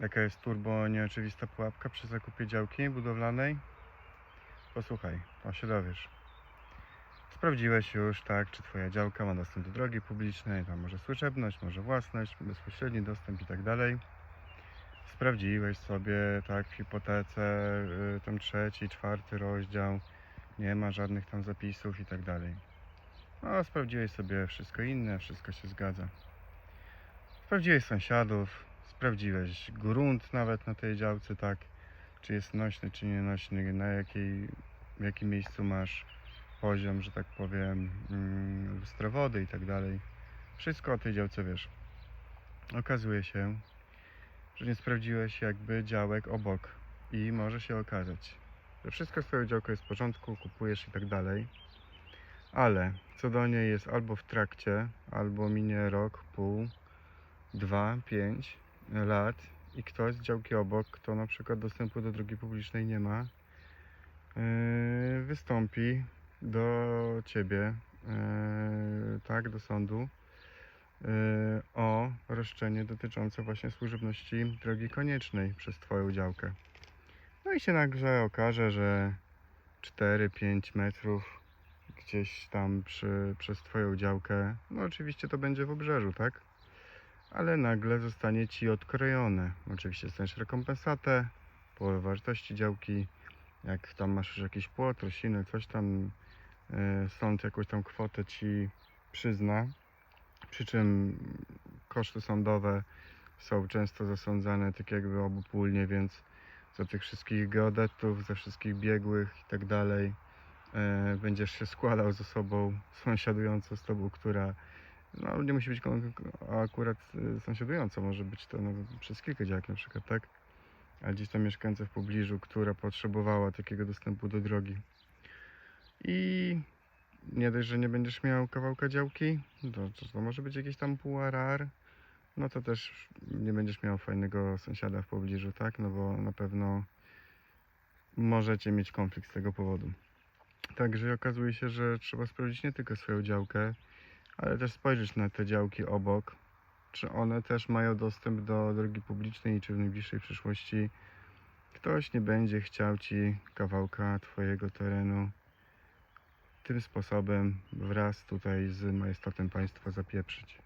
Jaka jest turbo nieoczywista pułapka przy zakupie działki budowlanej? Posłuchaj, to się dowiesz. Sprawdziłeś już, tak, czy Twoja działka ma dostęp do drogi publicznej, tam może słyszebność, może własność, bezpośredni dostęp i tak dalej. Sprawdziłeś sobie, tak, w hipotece, y, tam trzeci, czwarty rozdział, nie ma żadnych tam zapisów i tak dalej. No, sprawdziłeś sobie wszystko inne, wszystko się zgadza. Sprawdziłeś sąsiadów, sprawdziłeś grunt nawet na tej działce, tak, czy jest nośny, czy nienośny, na jakiej, w jakim miejscu masz poziom, że tak powiem, mm, lustra wody i tak dalej. Wszystko o tej działce wiesz. Okazuje się, że nie sprawdziłeś jakby działek obok i może się okazać, że wszystko z twoją działką jest w porządku, kupujesz i tak dalej, ale co do niej jest albo w trakcie, albo minie rok, pół, dwa, pięć lat i ktoś z działki obok, kto na przykład dostępu do drogi publicznej nie ma, yy, wystąpi do ciebie, yy, tak, do sądu yy, o roszczenie dotyczące właśnie służebności drogi koniecznej przez twoją działkę. No i się nagle okaże, że 4-5 metrów gdzieś tam przy, przez twoją działkę, no oczywiście to będzie w obrzeżu, tak? Ale nagle zostanie ci odkrojone. Oczywiście dostaniesz rekompensatę, połowę wartości działki. Jak tam masz już jakiś płot, rośliny, coś tam, e, sąd jakąś tam kwotę ci przyzna. Przy czym koszty sądowe są często zasądzane tak jakby obopólnie, więc za tych wszystkich geodetów, za wszystkich biegłych i tak dalej e, będziesz się składał ze sobą sąsiadującą z tobą, która no, nie musi być akurat y, sąsiadująca, może być to nawet przez kilka działek na przykład, tak? A gdzieś tam mieszkańca w pobliżu, która potrzebowała takiego dostępu do drogi. I nie dość, że nie będziesz miał kawałka działki, to, to, to może być jakiś tam puarar, no to też nie będziesz miał fajnego sąsiada w pobliżu, tak? No bo na pewno możecie mieć konflikt z tego powodu. Także okazuje się, że trzeba sprawdzić nie tylko swoją działkę, ale też spojrzeć na te działki obok, czy one też mają dostęp do drogi publicznej i czy w najbliższej przyszłości ktoś nie będzie chciał ci kawałka twojego terenu tym sposobem wraz tutaj z majestatem państwa zapieprzyć.